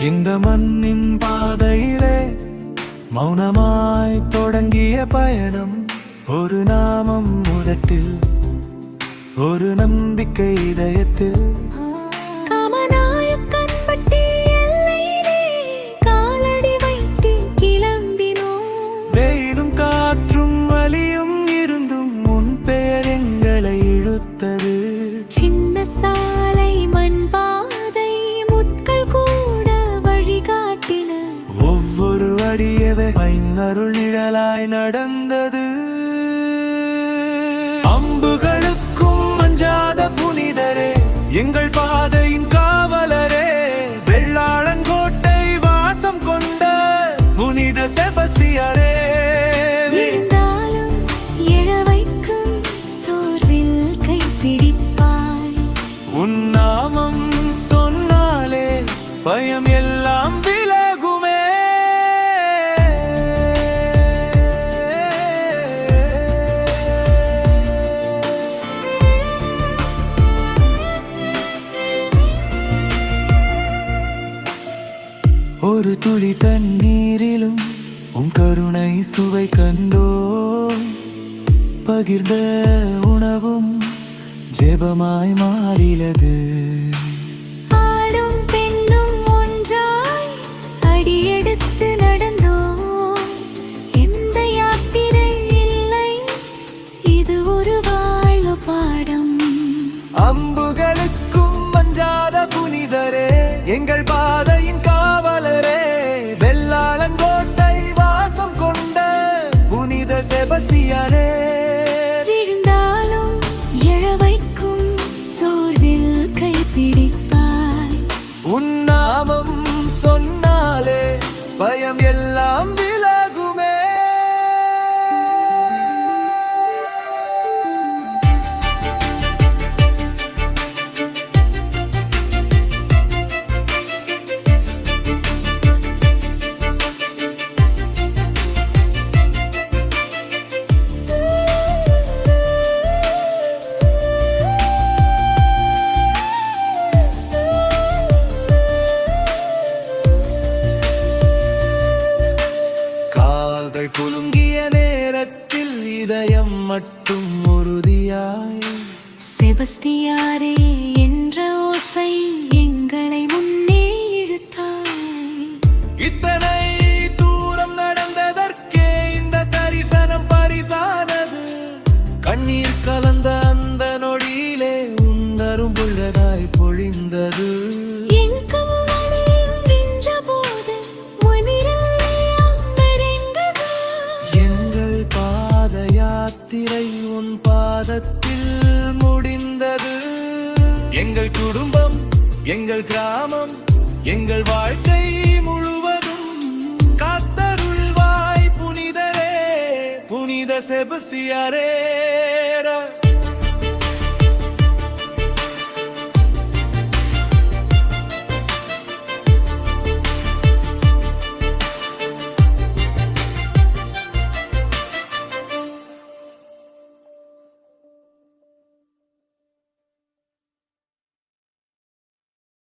இந்த மண்ணின் பாதையிலே மௌனமாய் தொடங்கிய பயணம். ஒரு நாமம் உதட்டில் ஒரு நம்பிக்கை இதயத்தில். அடியவே பைங்கருள் நிழலாய் நடந்தது. அம்புகளுக்கும் அஞ்சாத புனிதரே எங்கள் பாதையின் காவலரே வெள்ளாளங்கோட்டை வாசம் கொண்ட புனித செபஸ்தியரே. விழுந்தாலும் எழ வைக்கும் சோர்வில் கைப்பிடிப்பாய். உன் நாமம் சொன்னாலே பயம் எல்லாம் ஒரு துளி தண்ணீரிலும் உன் கருணை சுவை கண்டோ பகிர்ந்த உணவும் ஜெபமாய் மாறிலது. ஆடும் பெண்ணும் ஒன்றாய் அடியெடுத்து நடந்தோம். எந்த யாத்திரை இல்லை இது ஒரு வாழ்வு பாடம். அம்புகளுக்கும் மஞ்சாத புனிதரே எங்கள் பாதையின் எல்லாம் கால்கள் குலுங்கிய நேரத்தில் இதயம் மட்டும் உறுதியாய். செபஸ்தியாரே என்ற ஓசை எங்களை முன்னே இழுத்தாய். இத்தனை தூரம் நடந்ததற்கே இந்த தரிசனம் பரிசானது. கண்ணீர் கலந்த அந்த நொடியிலே புள்ளதாய் பொழிந்தது. யாத்திரை உன் பாதத்தில் முடிந்தது. எங்கள் குடும்பம் எங்கள் கிராமம் எங்கள் வாழ்க்கை முழுவதும் காத்தருள்வாய் புனிதரே புனித செபஸ்தியாரே